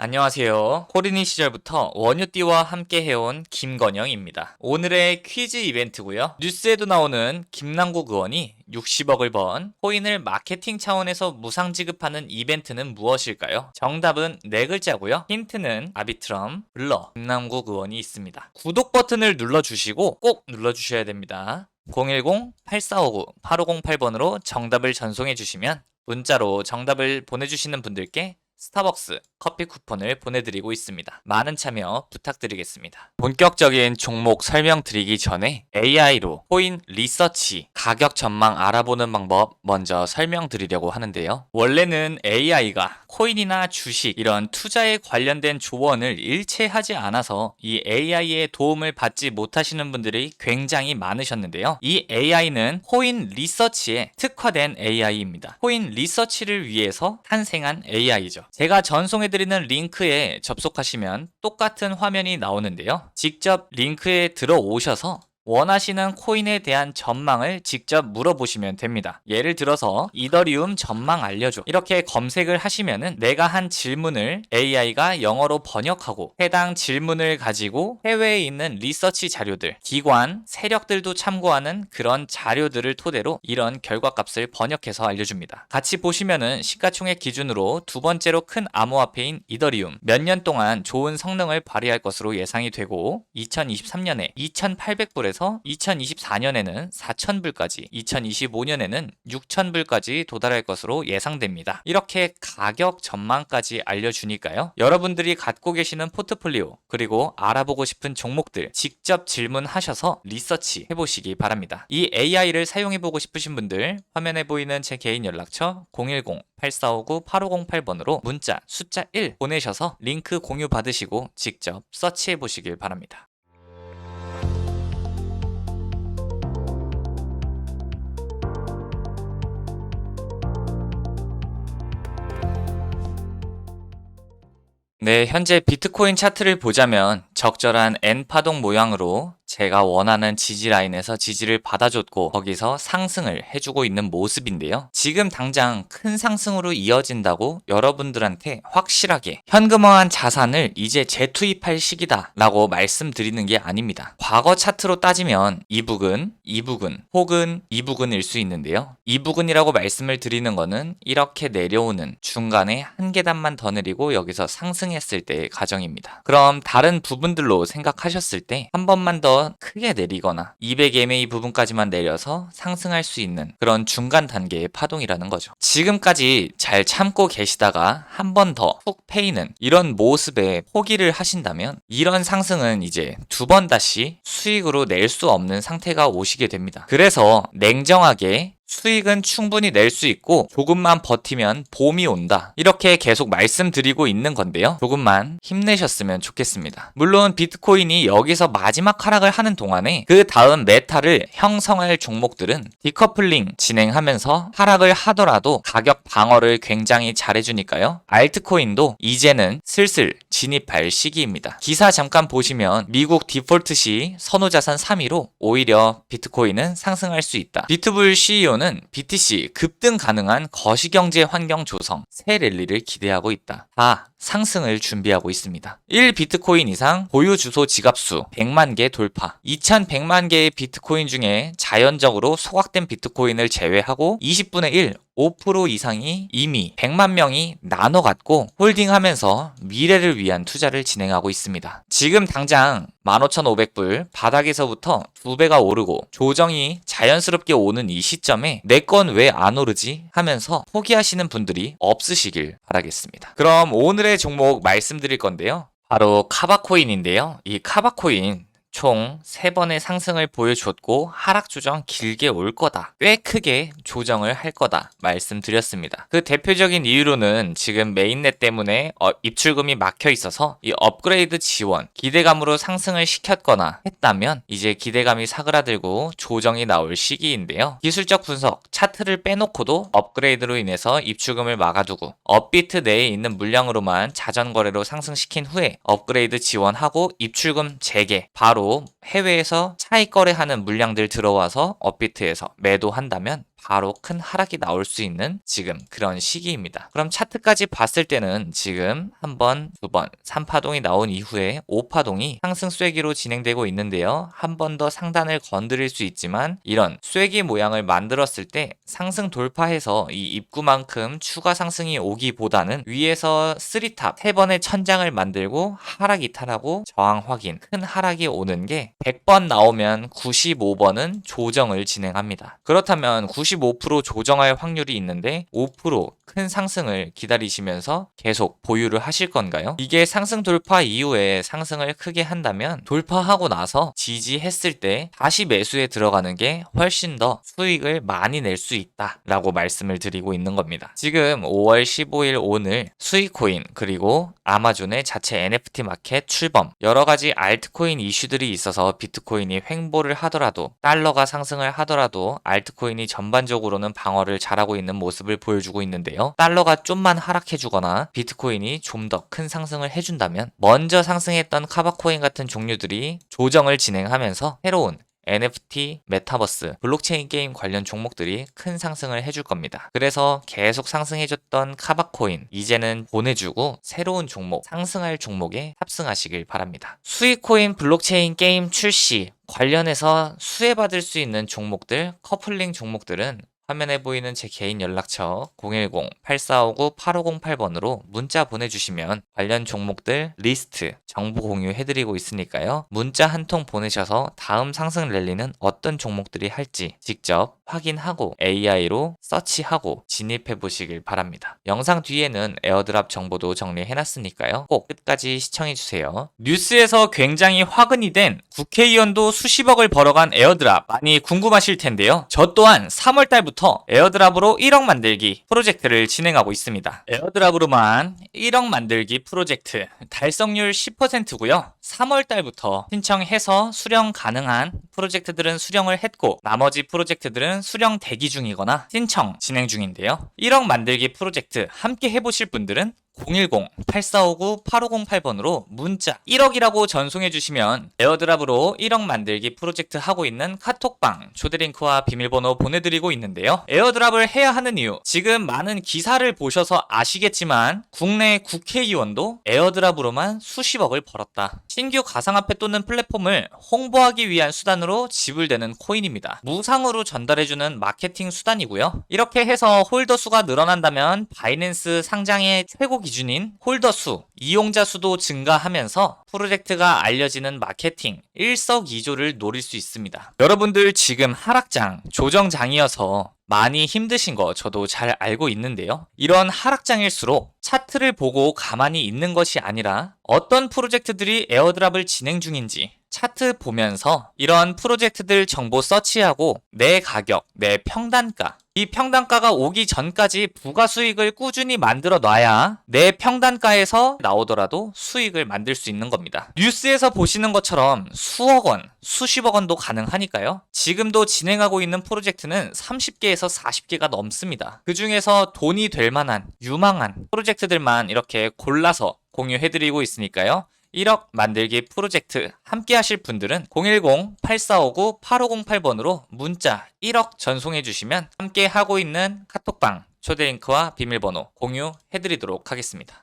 안녕하세요. 코리니 시절부터 원유띠와 함께 해온 김건영입니다. 오늘의 퀴즈 이벤트고요. 뉴스에도 나오는 김남국 의원이 60억을 번 코인을 마케팅 차원에서 무상 지급하는 이벤트는 무엇일까요? 정답은 네 글자고요. 힌트는 아비트럼, 블러, 김남국 의원이 있습니다. 구독 버튼을 눌러주시고 꼭 눌러주셔야 됩니다. 010-8459-8508번으로 정답을 전송해 주시면 문자로 정답을 보내주시는 분들께 스타벅스 커피 쿠폰을 보내드리고 있습니다. 많은 참여 부탁드리겠습니다. 본격적인 종목 설명드리기 전에 AI로 코인 리서치 가격 전망 알아보는 방법 먼저 설명드리려고 하는데요. 원래는 AI가 코인이나 주식 이런 투자에 관련된 조언을 일체하지 않아서 이 AI의 도움을 받지 못하시는 분들이 굉장히 많으셨는데요. 이 AI는 코인 리서치에 특화된 AI입니다. 코인 리서치를 위해서 탄생한 AI죠. 제가 전송해드리는 링크에 접속하시면 똑같은 화면이 나오는데요. 직접 링크에 들어오셔서 원하시는 코인에 대한 전망을 직접 물어보시면 됩니다. 예를 들어서 이더리움 전망 알려줘. 이렇게 검색을 하시면은 내가 한 질문을 AI가 영어로 번역하고 해당 질문을 가지고 해외에 있는 리서치 자료들, 기관, 세력들도 참고하는 그런 자료들을 토대로 이런 결과값을 번역해서 알려줍니다. 같이 보시면은 시가총액 기준으로 두 번째로 큰 암호화폐인 이더리움 몇 년 동안 좋은 성능을 발휘할 것으로 예상이 되고 2023년에 2,800불에서 2024년에는 4,000불까지, 2025년에는 6,000불까지 도달할 것으로 예상됩니다. 이렇게 가격 전망까지 알려주니까요. 여러분들이 갖고 계시는 포트폴리오, 그리고 알아보고 싶은 종목들 직접 질문하셔서 리서치 해보시기 바랍니다. 이 AI를 사용해보고 싶으신 분들 화면에 보이는 제 개인 연락처 010-8459-8508번으로 문자 숫자 1 보내셔서 링크 공유 받으시고 직접 서치해 보시길 바랍니다. 네, 현재 비트코인 차트를 보자면 적절한 N 파동 모양으로 제가 원하는 지지 라인에서 지지를 받아줬고 거기서 상승을 해주고 있는 모습인데요. 지금 당장 큰 상승으로 이어진다고 여러분들한테 확실하게 현금화한 자산을 이제 재투입할 시기다 라고 말씀드리는 게 아닙니다. 과거 차트로 따지면 이 부근, 이 부근, 혹은 이 부근일 수 있는데요. 이 부근이라고 말씀을 드리는 거는 이렇게 내려오는 중간에 한 계단만 더 내리고 여기서 상승했을 때의 가정입니다. 그럼 다른 부분들로 생각하셨을 때 한 번만 더 크게 내리거나 200MA 부분까지만 내려서 상승할 수 있는 그런 중간 단계의 파동이라는 거죠. 지금까지 잘 참고 계시다가 한 번 더훅 패이는 이런 모습에 포기를 하신다면 이런 상승은 이제 두 번 다시 수익으로 낼 수 없는 상태가 오시게 됩니다. 그래서 냉정하게 수익은 충분히 낼 수 있고 조금만 버티면 봄이 온다. 이렇게 계속 말씀드리고 있는 건데요. 조금만 힘내셨으면 좋겠습니다. 물론 비트코인이 여기서 마지막 하락을 하는 동안에 그 다음 메타를 형성할 종목들은 디커플링 진행하면서 하락을 하더라도 가격 방어를 굉장히 잘해주니까요. 알트코인도 이제는 슬슬 진입할 시기입니다. 기사 잠깐 보시면 미국 디폴트 시 선호자산 3위로 오히려 비트코인은 상승할 수 있다. 비트불 CEO 는 BTC 급등 가능한 거시경제 환경 조성 새 랠리를 기대하고 있다. 다 상승을 준비하고 있습니다. 1 비트코인 이상 보유 주소 지갑수 100만 개 돌파. 2100만 개의 비트코인 중에 자연적으로 소각된 비트코인을 제외하고 20분의 1 5% 이상이 이미 100만 명이 나눠 갖고 홀딩하면서 미래를 위한 투자를 진행하고 있습니다. 지금 당장 15,500불 바닥에서부터 두 배가 오르고 조정이 자연스럽게 오는 이 시점에 내 건 왜 안 오르지 하면서 포기하시는 분들이 없으시길 바라겠습니다. 그럼 오늘의 종목 말씀드릴 건데요. 바로 카바코인인데요. 이 카바코인 총 3번의 상승을 보여줬고 하락 조정 길게 올 거다. 꽤 크게 조정을 할 거다. 말씀드렸습니다. 그 대표적인 이유로는 지금 메인넷 때문에 어, 입출금이 막혀 있어서 이 업그레이드 지원, 기대감으로 상승을 시켰거나 했다면 이제 기대감이 사그라들고 조정이 나올 시기인데요. 기술적 분석, 차트를 빼놓고도 업그레이드로 인해서 입출금을 막아두고 업비트 내에 있는 물량으로만 자전거래로 상승시킨 후에 업그레이드 지원하고 입출금 재개 바로 해외에서 차익 거래하는 물량들 들어와서 업비트에서 매도한다면 바로 큰 하락이 나올 수 있는 지금 그런 시기입니다. 그럼 차트까지 봤을 때는 지금 한 번, 두 번, 3파동이 나온 이후에 5파동이 상승 쐐기로 진행되고 있는데요. 한 번 더 상단을 건드릴 수 있지만 이런 쐐기 모양을 만들었을 때 상승 돌파해서 이 입구만큼 추가 상승이 오기보다는 위에서 3탑, 세 번의 천장을 만들고 하락 이탈하고 저항 확인, 큰 하락이 오는 게 100번 나오면 95번은 조정을 진행합니다. 그렇다면 95% 조정할 확률이 있는데 5%큰 상승을 기다리시면서 계속 보유를 하실 건가요? 이게 상승 돌파 이후에 상승을 크게 한다면 돌파하고 나서 지지했을 때 다시 매수에 들어가는 게 훨씬 더 수익을 많이 낼 수 있다라고 말씀을 드리고 있는 겁니다. 지금 5월 15일 오늘 수익코인 그리고 아마존의 자체 NFT 마켓 출범 여러 가지 알트코인 이슈들이 있어서 비트코인이 횡보를 하더라도 달러가 상승을 하더라도 알트코인이 전반적으로는 방어를 잘하고 있는 모습을 보여주고 있는데요. 달러가 좀만 하락해 주거나 비트코인이 좀 더 큰 상승을 해준다면 먼저 상승했던 카바코인 같은 종류들이 조정을 진행하면서 새로운 NFT, 메타버스, 블록체인 게임 관련 종목들이 큰 상승을 해줄 겁니다. 그래서 계속 상승해줬던 카바코인 이제는 보내주고 새로운 종목, 상승할 종목에 탑승하시길 바랍니다. 수익코인 블록체인 게임 출시 관련해서 수혜받을 수 있는 종목들, 커플링 종목들은 화면에 보이는 제 개인 연락처 010-8459-8508번으로 문자 보내주시면 관련 종목들 리스트 정보 공유해드리고 있으니까요. 문자 한 통 보내셔서 다음 상승 랠리는 어떤 종목들이 할지 직접 확인하고 AI로 서치하고 진입해 보시길 바랍니다. 영상 뒤에는 에어드랍 정보도 정리해놨으니까요. 꼭 끝까지 시청해주세요. 뉴스에서 굉장히 화근이 된 국회의원도 수십억을 벌어간 에어드랍 많이 궁금하실 텐데요. 저 또한 3월달부터 에어드랍으로 1억 만들기 프로젝트를 진행하고 있습니다. 에어드랍으로만 1억 만들기 프로젝트 달성률 10%고요. 3월달부터 신청해서 수령 가능한 프로젝트들은 수령을 했고 나머지 프로젝트들은 수령 대기 중이거나 신청 진행 중인데요. 1억 만들기 프로젝트 함께 해보실 분들은 010-8459-8508번으로 문자 1억이라고 전송해 주시면 에어드랍으로 1억 만들기 프로젝트 하고 있는 카톡방 초대링크와 비밀번호 보내드리고 있는데요. 에어드랍을 해야 하는 이유 지금 많은 기사를 보셔서 아시겠지만 국내 국회의원도 에어드랍으로만 수십억을 벌었다. 신규 가상화폐 또는 플랫폼을 홍보하기 위한 수단으로 지불되는 코인입니다. 무상으로 전달해주는 마케팅 수단이고요. 이렇게 해서 홀더 수가 늘어난다면 바이낸스 상장의 최고 기준인 홀더 수, 이용자 수도 증가하면서 프로젝트가 알려지는 마케팅 일석이조를 노릴 수 있습니다. 여러분들 지금 하락장, 조정장이어서 많이 힘드신 거 저도 잘 알고 있는데요. 이런 하락장일수록 차트를 보고 가만히 있는 것이 아니라 어떤 프로젝트들이 에어드랍을 진행 중인지 차트 보면서 이런 프로젝트들 정보 서치하고 내 가격, 내 평단가 이 평단가가 오기 전까지 부가 수익을 꾸준히 만들어 놔야 내 평단가에서 나오더라도 수익을 만들 수 있는 겁니다. 뉴스에서 보시는 것처럼 수억 원, 수십억 원도 가능하니까요. 지금도 진행하고 있는 프로젝트는 30개에서 40개가 넘습니다. 그 중에서 돈이 될 만한 유망한 프로젝트들만 이렇게 골라서 공유해드리고 있으니까요. 1억 만들기 프로젝트 함께 하실 분들은 010-8459-8508번으로 문자 1억 전송해 주시면 함께 하고 있는 카톡방 초대 링크와 비밀번호 공유해 드리도록 하겠습니다.